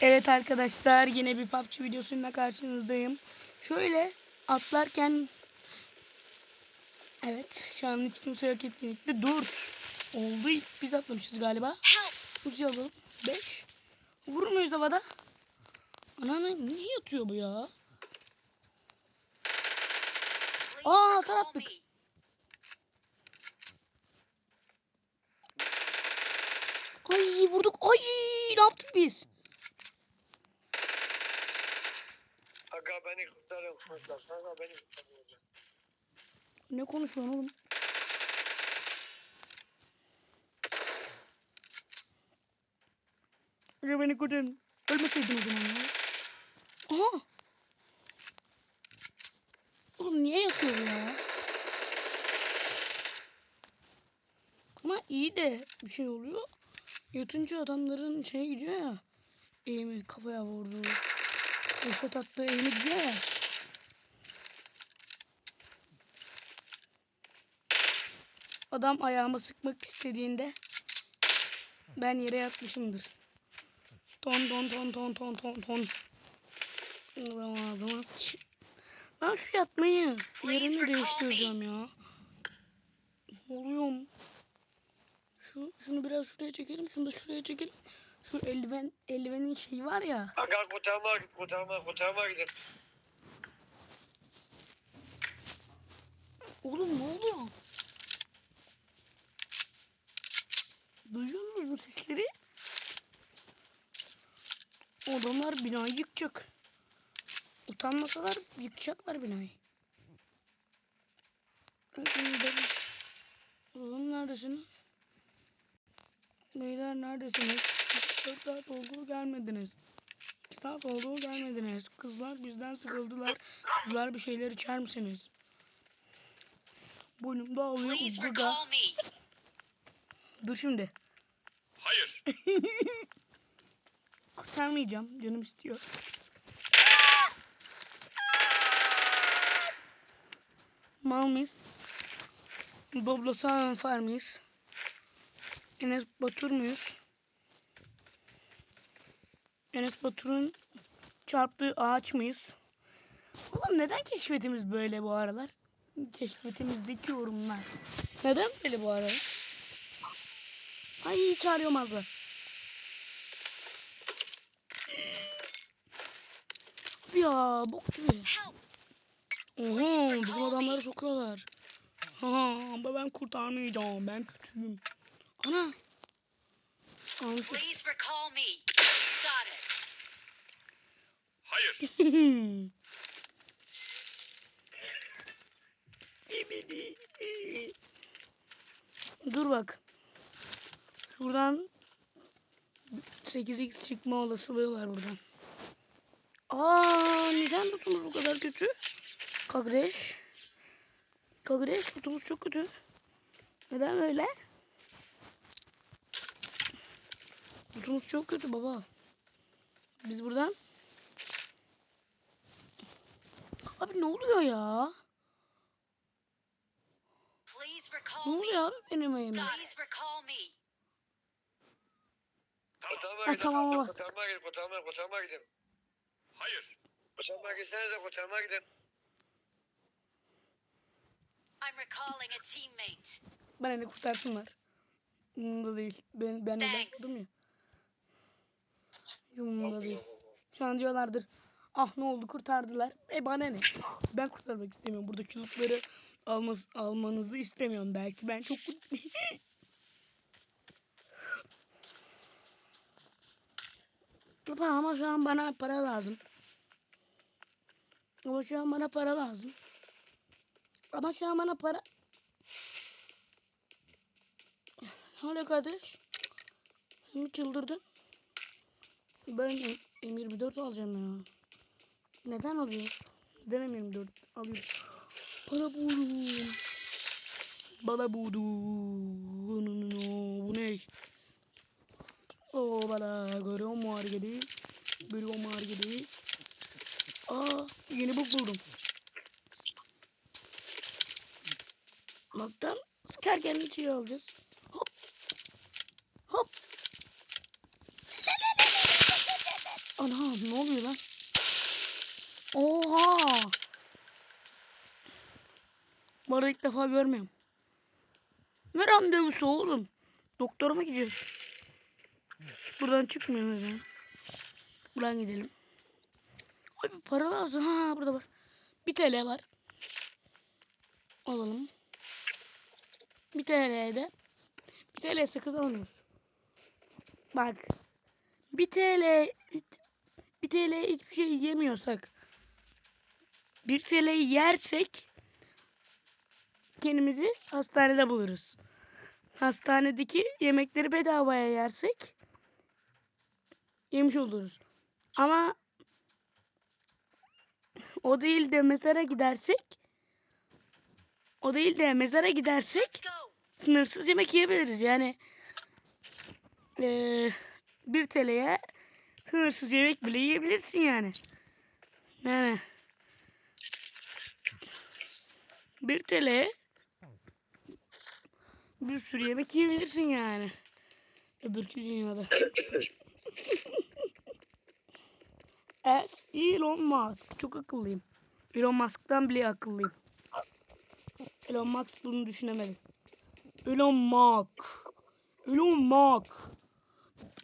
Evet arkadaşlar yine bir PUBG videosuyla karşınızdayım. Şöyle atlarken Evet şu an hiç kimse yok etkinlikte. 4 oldu. İlk biz atlamışız galiba. Uzi alalım. 5 Vurur muyuz havada? Ana niye yatıyor bu ya? Aa atar attık. Ay vurduk. Ay ne yaptık biz? Aga beni kurtarın. Aga beni kurtarın. Ne konuşuyorsun oğlum? Ya beni kurtarın. Ölmeseydin o zaman ya. Aha. Oğlum niye yatıyor ya? Ama iyi de bir şey oluyor. Yatınca adamların şey gidiyor ya. Eğimi kafaya vurdu. Reşat attığı eğimi gidiyor. Adam ayağıma sıkmak istediğinde ben yere yatmışımdır. Ton ton ton ton ton ton ton. Ağzıma Ben şu yatmayı yerimi değiştireceğim ya. Oluyorum. Şu şunu biraz şuraya çekelim, şunu da şuraya çekelim. Şu eldiven eldivenin şeyi var ya. Aga kurtarma kurtarma kurtarma gidin. Oğlum ne oluyor? Duyuyor musunuz bu sesleri? Adamlar binayı yıkacak. Utanmasalar yıkacaklar binayı. Oğlum neredesin? Beyler neredesiniz? 4 saat oldu gelmediniz. 2 saat oldu gelmediniz. Kızlar bizden sıkıldılar. Kızlar bir şeyler içer misiniz? Boynumda ağlıyor recall me. Dur şimdi. Hayır. Kurtarmayacağım. Canım istiyor. Mal mıyız? Doblosan Far mıyız? Enes Batur muyuz? Enes Batur'un çarptığı ağaç mıyız? Oğlum neden keşfetimiz böyle bu aralar? Keşfetimizdeki yorumlar. Neden böyle bu aralar? Ay çağırıyorum abla. Ya bok gibi. Oha bizim adamları sokuyorlar. Ha ama ben kurtarmayacağım. Ben kötüyüm. Ana. Almışız. Dur bak. Şuradan 8x çıkma olasılığı var buradan. Aa neden tutumuz bu kadar kötü? Kagreş. Kagreş tutumuz çok kötü. Neden böyle? Tutumuz çok kötü baba. Biz buradan Abi ne oluyor ya? Ne oluyor abi benim evime? Please recall me. Kurtarma Ha, gidin. tamam, Kurtarma, bastık. kurtarma gidin. Kurtarma, kurtarma gidin. Hayır. Kurtarma gitsenize kurtarma gidin. I'm recalling a teammate. Beni kurtarsınlar. Umurumda değil. Ben, ben ulaştım ya. Umurumda değil. Şu an diyorlardır. Ah ne oldu kurtardılar. E bana ne? Ben kurtarmak istemiyorum. Buradaki lootları almaz, almanızı istemiyorum. Belki ben çok... Baba ama şu an bana para lazım. Ama şu an bana para lazım. Ama şu an bana para... Ne oluyor kardeş? Şimdi çıldırdın. Ben M24 alacağım ya. Neden alıyoruz? Neden M24 alıyoruz? Bana buldum. Bana buldum. Bu ne? O bana görüyor mu hareketi? Görüyor mu hareketi? Aa yeni bug buldum. Baktan sıkarken bir şey alacağız. Hop. Hop. Ana ne oluyor lan? Oha! Bu ilk defa görmüyorum. Ne randevusu oğlum? Doktora mı gidiyoruz? Buradan çıkmıyoruz ya. Buradan gidelim. Ay bir para lazım. Ha burada var. Bir TL var. Alalım. Bir TL'de. Bir TL sakız almıyoruz. Bak. Bir TL bir TL hiçbir şey yemiyorsak bir TL'yi yersek kendimizi hastanede buluruz. Hastanedeki yemekleri bedavaya yersek yemiş oluruz. Ama o değil de mezara gidersek o değil de mezara gidersek sınırsız yemek yiyebiliriz. Yani eee bir TL'ye sınırsız yemek bile yiyebilirsin yani. Yani bir TL'ye bir sürü yemek yiyebilirsin yani. Öbürkü dünyada. Es Elon Musk. Çok akıllıyım. Elon Musk'tan bile akıllıyım. Elon Musk bunu düşünemedi. Elon Musk. Elon Musk.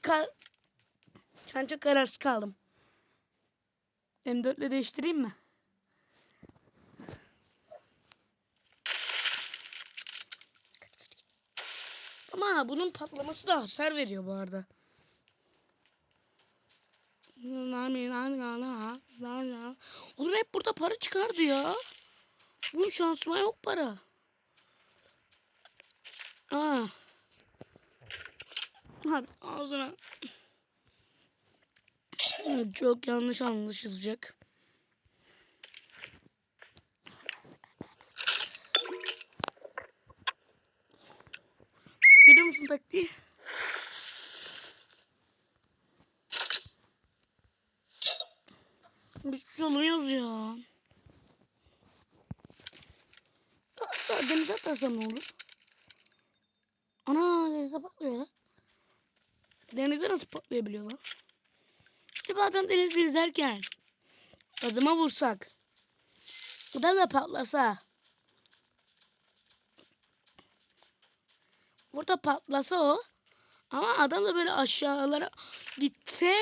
Kar çok kararsız kaldım. M4 ile değiştireyim mi? Bunun patlaması da hasar veriyor bu arada. Oğlum hep burada para çıkardı ya. Bunun şansıma yok para. Aa. Abi ağzına. Çok yanlış anlaşılacak. Musun taktiği? Biz çalıyoruz ya. Hatta denize atarsam ne olur? Ana denize patlıyor lan. Denizde nasıl patlayabiliyor lan? İşte bazen denizde yüzerken adıma vursak o da da patlasa burada patlasa o ama adam da böyle aşağılara gitse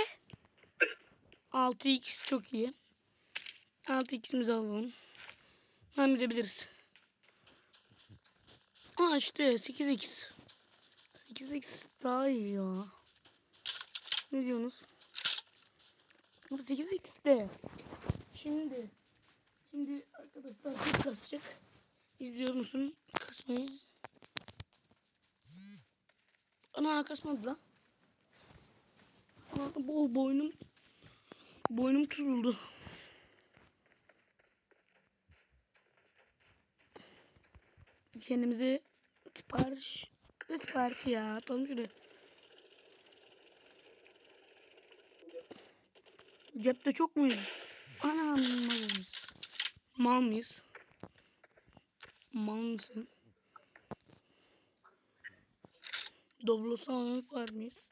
6x çok iyi 6x'imizi alalım hemen gidebiliriz Aa işte 8x 8x daha iyi ya ne diyorsunuz? Ama 8x de. Şimdi. Şimdi arkadaşlar çok kasacak. İzliyor musun? Kasmayı. Ana kasmadı lan. Ana, bu boynum. Boynum tutuldu. Kendimize sipariş. Ne siparişi ya? Atalım şuraya. Cepte çok muyuz? Anam. Mal mıyız? Mal mısın? Doblosu var mıyız?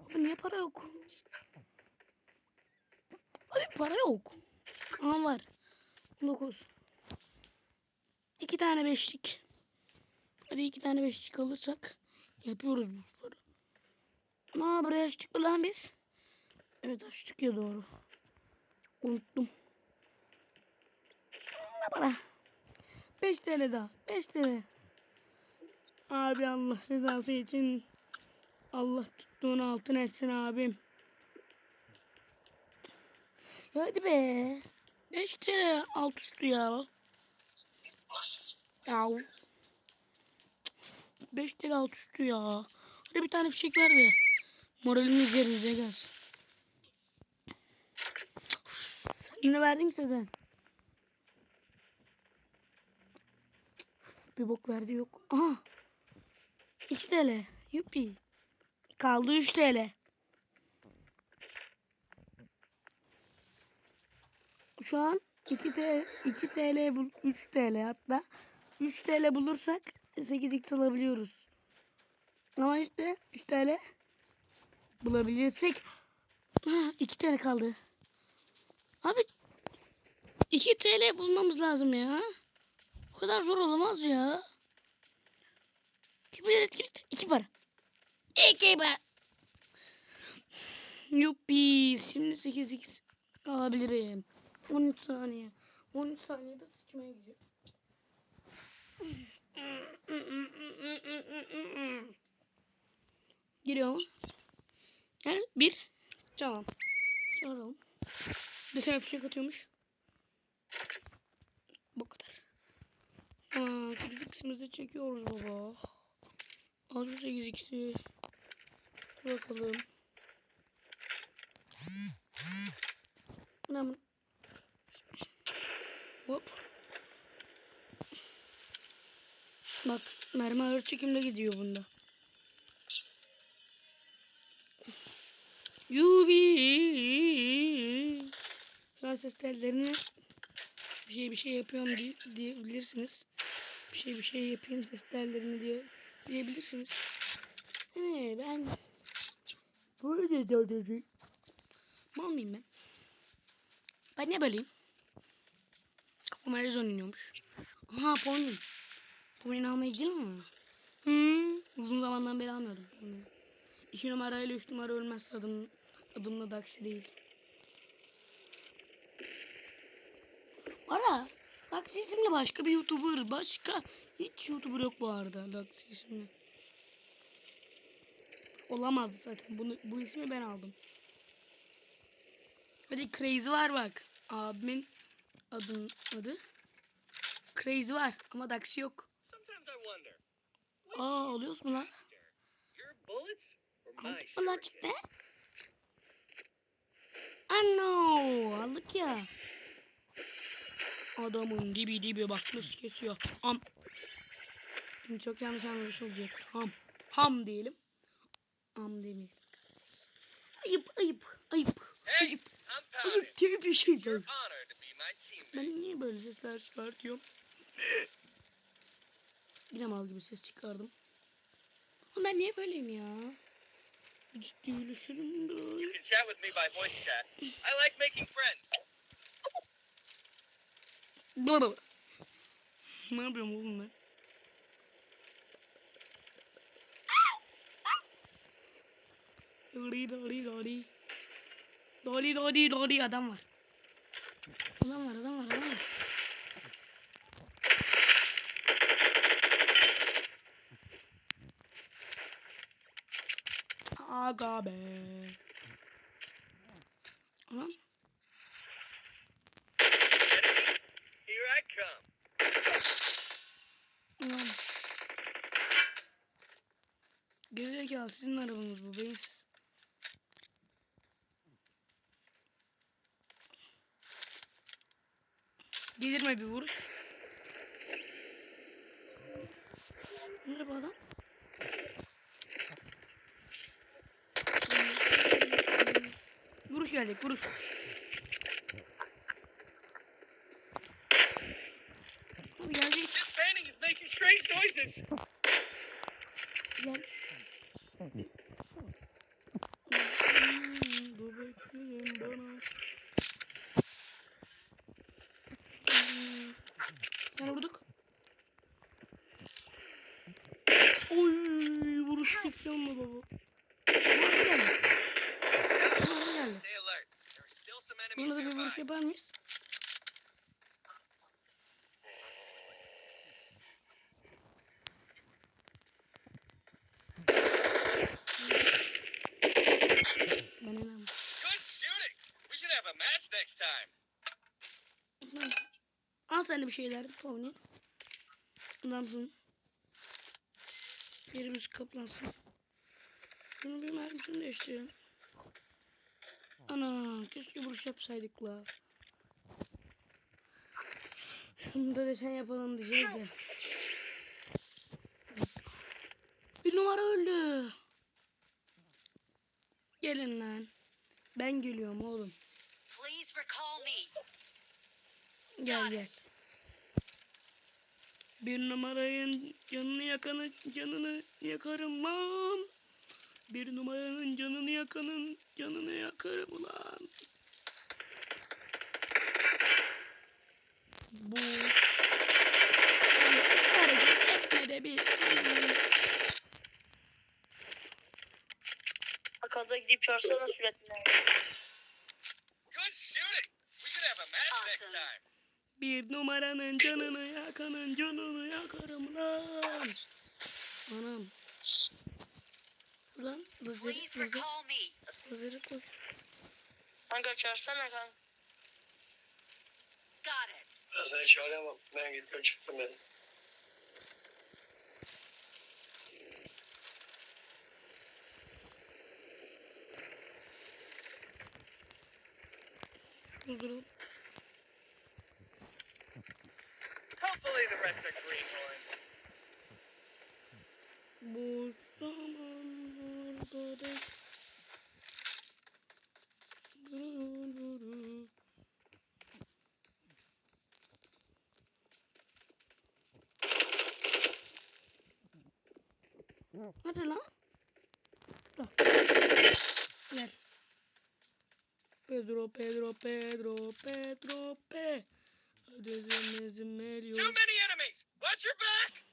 Abi niye para yok? Abi para yok. Ama var. 9. İki tane beşlik. Hadi iki tane beşlik alırsak yapıyoruz bu sporu. Ama buraya açtık mı lan biz? Evet açtık ya doğru. Unuttum. Ne para? 5 TL daha. 5 TL. Abi Allah rızası için Allah tuttuğunu altın etsin abim. Hadi be. 5 TL alt üstü ya. Ya. 5 TL alt üstü ya. Hadi bir tane fişek ver de. Moralimiz yerinize gelsin. Ne verdin ki sen? Bir bok verdi yok. Aha. 2 TL. Yupi. Kaldı 3 TL. Şu an 2 TL, 2 TL, bul- 3 TL hatta. 3 TL bulursak 8x alabiliyoruz. Ama işte 3 TL bulabilirsek. Ha, iki tane kaldı. Abi 2 TL bulmamız lazım ya. O kadar zor olamaz ya. Kim bilir etkinlik? İki para. İki para. Yuppi. Şimdi 8 8 alabilirim. 13 saniye. 13 saniyede sıçmaya gidiyor. Giriyor mu? Bir. Tamam. Çağıralım. Desen fişek atıyormuş. Bu kadar. Aa, 8 x'imizi çekiyoruz baba. Al şu 8 x'i. Dur bakalım. Ne mi? Hop. Bak mermi ağır çekimle gidiyor bunda. Yubi. Ses tellerini bir şey bir şey yapıyorum diye, diyebilirsiniz. Bir şey bir şey yapayım ses tellerini diye diyebilirsiniz. He, ben böyle de Mal mıyım ben? Ben ne böyleyim? Kafam Arizona iniyormuş. Aha pony. Pony almaya gidelim mi? Hmm, uzun zamandan beri almıyordum. pony. İki numarayla üç numara ölmezse adım, adımla da aksi değil. Ara. Daxi isimli başka bir YouTuber. Başka hiç YouTuber yok bu arada Daxi isimli. Olamaz zaten. Bunu, bu ismi ben aldım. Hadi Crazy var bak. Abimin adın adı. Crazy var ama Daxi yok. Aa alıyoruz mu lan? Aldık mı lan cidden? Ano aldık ya. Adamın dibi dibi bak nasıl kesiyor. Ham. Şimdi çok yanlış anlamış olacak. Ham. Ham diyelim. Ham demeyelim. Ayıp ayıp ayıp. Hey, Ayıp. Ayıp diye bir şey yok. Ben niye böyle sesler çıkartıyorum? Yine mal gibi ses çıkardım. Oğlum Ben niye böyleyim ya? Ciddileşelim You de. can chat with me by voice chat. I like making friends. Baba. Ne yapıyorum oğlum ben? Dori dori dori. Dori dori dori adam var. Adam var adam var adam var. Aga be. Anam. Here I come. Anam. Gerizekalı sizin arabanız bu beyinsiz. Delirme bir vuruş. Nerede bu adam? Vuruş gelecek vuruş. Abi gelecek. This painting is making strange noises. Gel. Bu bekleyin bana. Yani vurduk. Oy vuruş gitti ama baba. Vuruş geldi. Vuruş geldi. Stay alert. There are still some enemies Buna da bir vuruş nearby. Yapar mıyız? Ben inanmıyorum. Al sen de bir şeyler Tony. Adamsın. Yerimiz kaplansın. Bunu bir mermisini değiştirelim. Ana keşke vuruş yapsaydık la. Şunu da desen yapalım diyeceğiz de. Bir numara öldü. Gelin lan. Ben geliyorum oğlum. Gel gel. Bir numarayın canını yakanı canını yakarım lan. Bir numaranın yakanın canını yakanın canını yakarım ulan. Bu hareket etme de bir. Arkada gidip çağırsana süratine. Good shooting. We could have a match next Awesome. time. Bir numaranın canını yakanın canını yakarım lan. Anam. Lan lazer, Please lazer, recall me. lazeri koy. Kanka çağırsana kanka. Sen körde ama ben gittim çıktım ben. Durun. Hopefully the rest are greenhorns. Bu Pedro, Pedro, Pedro, Pedro, Pe. Ödezim veriyor. Too many enemies. Watch your back.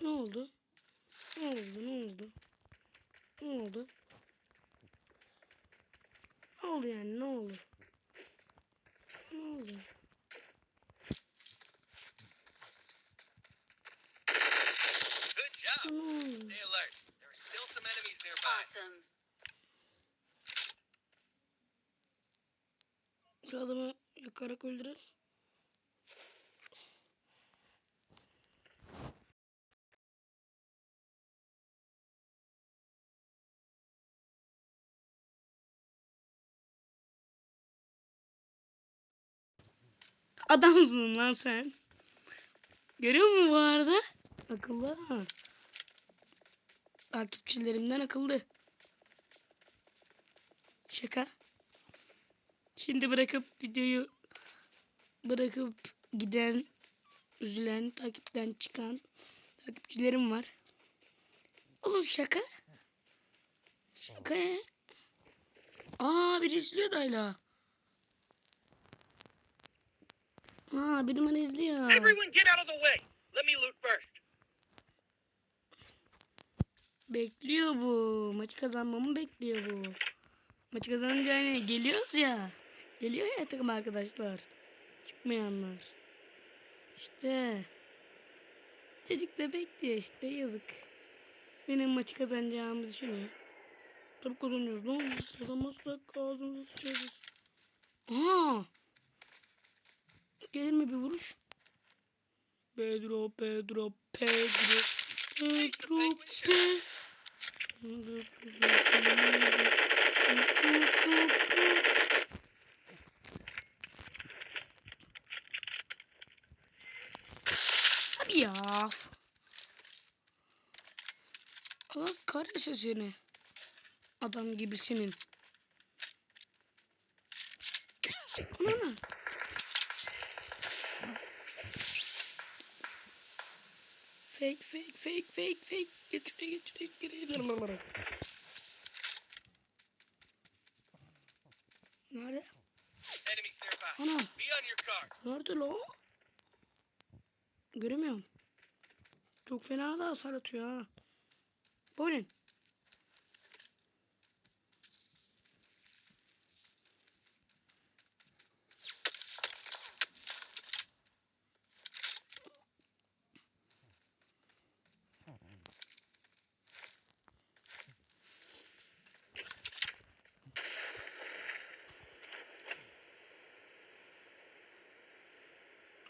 Ne oldu? Ne oldu? Ne oldu? Ne oldu? Ne oldu yani? Ne oldu? Ne oldu? Good job. Ne oldu? Stay alert. There are still some enemies nearby. Awesome. Şu adamı yakarak öldürelim. Adamsın lan sen. Görüyor musun bu arada? Akıllı. Takipçilerimden akıllı. Şaka. Şimdi bırakıp videoyu bırakıp giden, üzülen, takipten çıkan takipçilerim var. Oğlum şaka. Şaka ya. Aa biri izliyor da hala. Aa biri beni izliyor. Everyone get out of the way. Let me loot first. Bekliyor bu. Maçı kazanmamı bekliyor bu. Maçı kazanınca hani geliyoruz ya. Geliyor ya takım arkadaşlar. Çıkmayanlar. İşte. Çocuk da bekliyor işte yazık. Benim maçı kazanacağımı düşünüyor. Tabii kazanıyoruz lan. Kazanmazsak ağzımıza sıçarız. Aha. Gelir mi bir vuruş? Pedro, Pedro, Pedro. Pedro, Pedro. Ya. Allah kahretsin seni. Adam gibisinin. Ana. Fake fake fake fake fake. Geç şuraya geç şuraya geç şuraya. Nerede? Enemies nearby. Ana. Be on your guard. Nerede lo? Göremiyorum. Çok fena da hasar atıyor ha. Bu ne?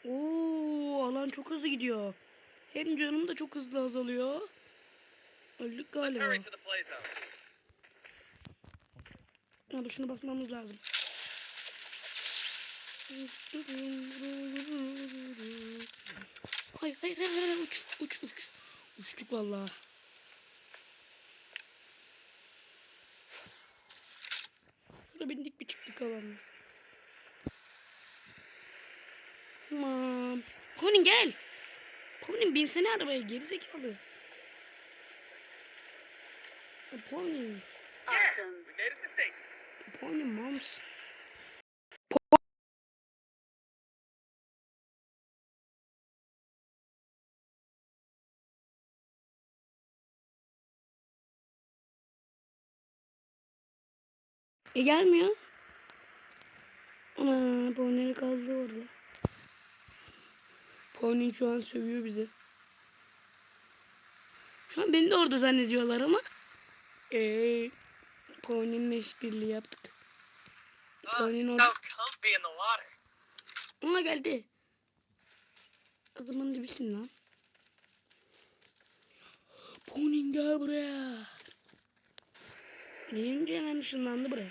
Oo, alan çok hızlı gidiyor. Hem canım da çok hızlı azalıyor. Öldük galiba. Hadi şunu basmamız lazım. Hayır hayır hayır, hayır uç uç uç. Uçtuk valla. Şurada bindik bir çıktık alanla. Tamam. Konin gel. Konin binsene arabaya gerizekalı. Pony. Awesome. We made it to safety. Pony moms. E gelmiyor. Ana Pony'leri kaldı orada. Pony şu an sövüyor bizi. Şu an beni de orada zannediyorlar ama. Eee Pony'nin işbirliği yaptık. Pony'nin orada. comfy in the water. Ona geldi. Kızımın dibisin lan. Pony gel buraya. Deyince hemen ışınlandı buraya.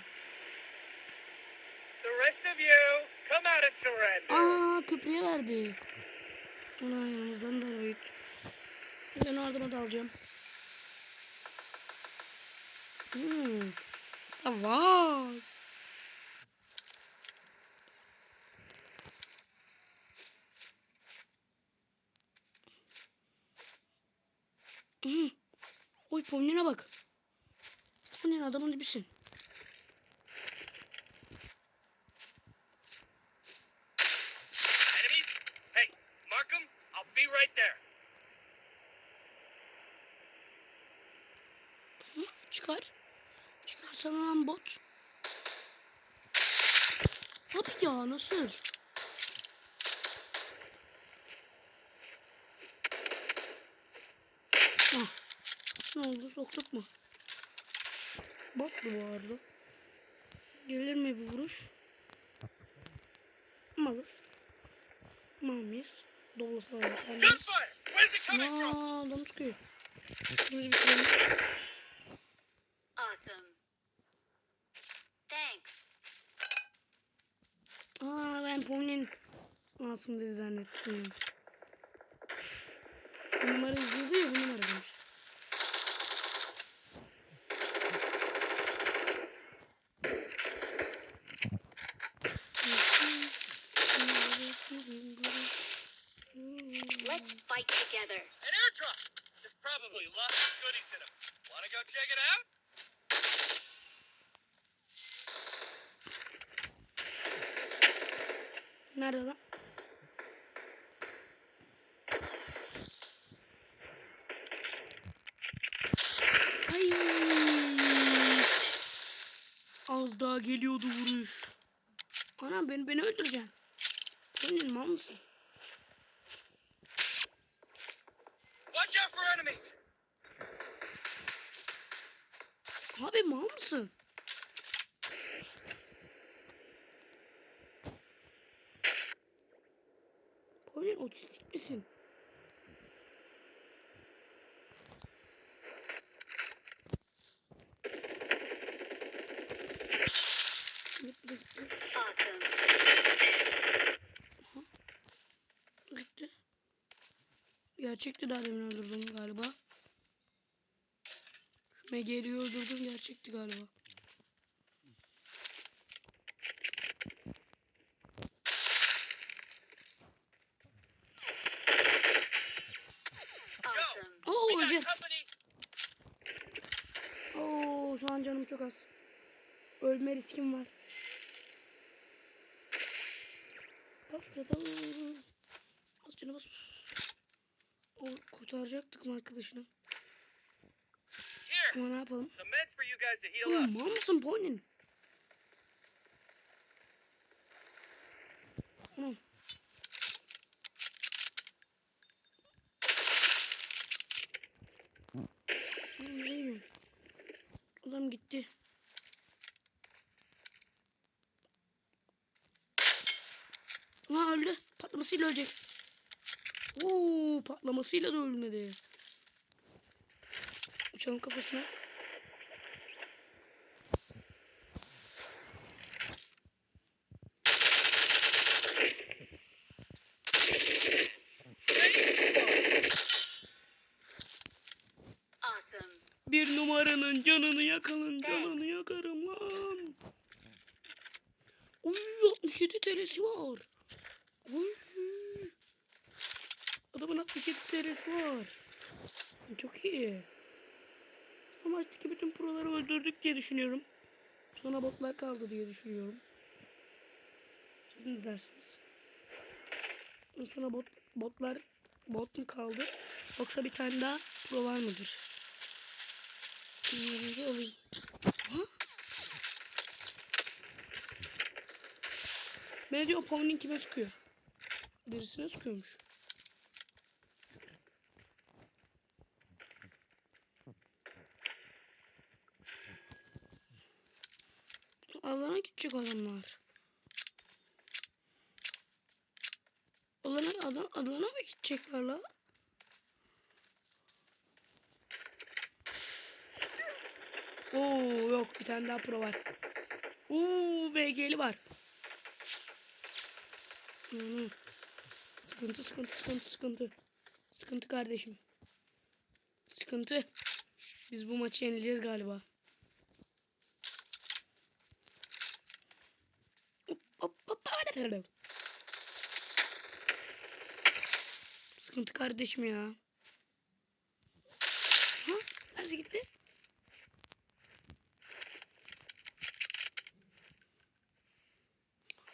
The rest of you, come out and surrender. Aa köprüye verdi. Ona yanımızdan da arayıp. Ben ardıma dalacağım. Hmm. Savaş. Hmm. Oy Pomni'ne bak. Pomni'nin adamın dibisin. Çıkarsana lan bot. Abi ya nasıl? Ah. Ne oldu soktuk mu? Bot mu arada? Gelir mi bir vuruş? Malız. Mamis. From? Aa, adam çıkıyor. Şimdi bitirelim. Awesome. Thanks. Pony'nin masum dedi zannettim. ya. Bu numara izliyordu ya bu numara demiş. Let's fight together. An airdrop! There's probably lots of goodies in them. Wanna go check it out? Nerede lan? Ay. Az daha geliyordu vuruş. Anam beni beni öldüreceksin. Senin mal mısın? Watch out for enemies! Abi mal mısın? Pauline otistik misin? Gitti gitti Awesome. gitti. Gerçekti daha demin öldürdüm galiba. Şu Megeri'yi öldürdüm gerçekti galiba. Oo şu an canım çok az. Ölme riskim var. Bak şurada. Bas canı bas. O kurtaracaktık mı arkadaşını? Ama ne yapalım? Oğlum mal mısın nereye gidiyorsun? Adam gitti. Ha öldü. Patlamasıyla ölecek. Oo patlamasıyla da ölmedi. Uçalım kafasına. Bir numaranın canını yakalın. Canını yakarım lan. Uy 67 TL'si var. Uy. Adamın 67 TL'si var. Çok iyi. Ama maçtaki bütün proları öldürdük diye düşünüyorum. Sonra botlar kaldı diye düşünüyorum. Siz ne dersiniz? Sonra bot, botlar bot mu kaldı? Yoksa bir tane daha pro var mıdır? Birinci olayım. Ha? Diyor? Pony'nin kime sıkıyor? Birisine sıkıyormuş. Alana gidecek adamlar. Alana, adam, alana mı gidecekler la? Oo yok bir tane daha pro var. Oo BG'li var. Hmm. Sıkıntı sıkıntı sıkıntı sıkıntı. Sıkıntı kardeşim. Sıkıntı. Biz bu maçı yenileceğiz galiba. Hop, hop, hop. Sıkıntı kardeşim ya. Ha? Nerede gitti?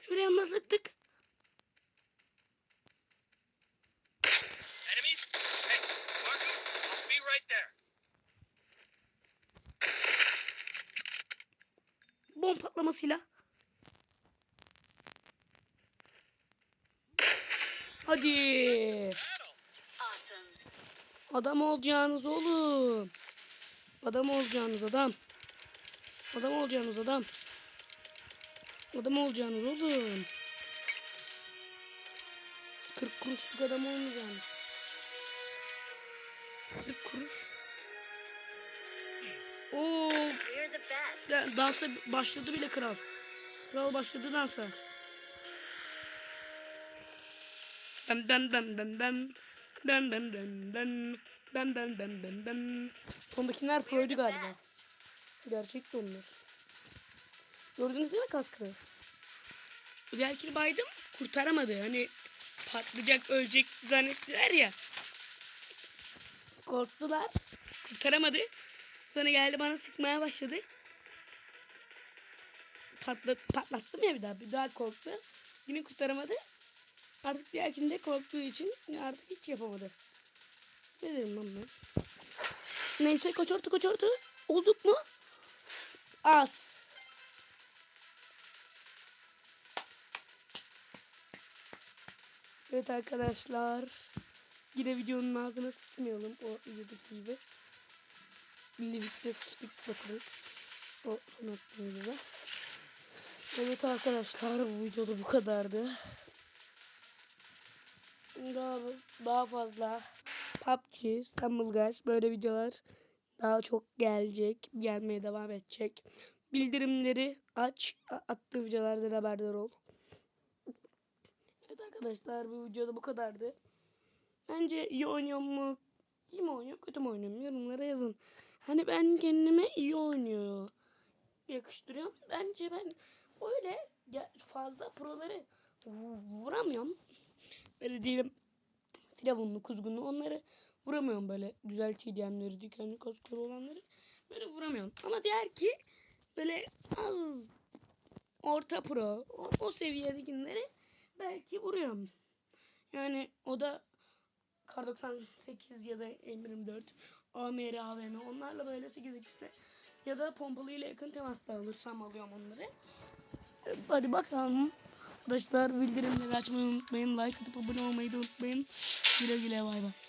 Şuraya mı sıktık? Bom patlamasıyla. Hadi. Adam olacaksınız oğlum. Adam olacaksınız adam. Adam olacaksınız adam. Adam olacaksınız oğlum. 40 kuruşluk adam olmayacaksınız. 40 kuruş. Oo, dansa başladı bile kral. Kral başladı dansa. Bem bem bem bem bem. Bem bem bem bem. Bem bem bem bem bem. Sondakiler the galiba. best. Gerçekti onlar. Gördünüz değil mi kaskını? Diğerkini baydım kurtaramadı. Hani patlayacak ölecek zannettiler ya. Korktular. Kurtaramadı. Sonra geldi bana sıkmaya başladı. Patlat, patlattım ya bir daha. Bir daha korktu. Yine kurtaramadı. Artık diğerkinde korktuğu için artık hiç yapamadı. Ne dedim lan ben? Neyse koçortu koçortu. Olduk mu? Az. Evet arkadaşlar. Yine videonun ağzına sıkmayalım o videodaki gibi. Birlikte sıçtık batırdık. O son attığım videoda. Evet arkadaşlar bu videoda bu kadardı. Daha, daha fazla PUBG, İstanbul Guys böyle videolar daha çok gelecek. Gelmeye devam edecek. Bildirimleri aç. a- Attığım videolardan haberdar ol. Evet arkadaşlar bu videoda bu kadardı. Bence iyi oynuyor mu? İyi mi oynuyor? Kötü mü oynuyorum? Yorumlara yazın. Hani ben kendime iyi oynuyor. Yakıştırıyorum. Bence ben öyle fazla proları vu- vuramıyorum. Böyle diyelim Firavunlu, kuzgunlu onları vuramıyorum böyle güzel TDM'leri, dikenli kaskları olanları. Böyle vuramıyorum. Ama diğer ki böyle az orta pro o, o seviyedekileri belki vuruyorum. Yani o da Kar 98 ya da M24 AMR AVM onlarla böyle 8x'te ya da pompalı ile yakın temasta alırsam alıyorum onları. Hadi bakalım. Arkadaşlar bildirimleri açmayı unutmayın. Like atıp abone olmayı da unutmayın. Güle güle bay bay.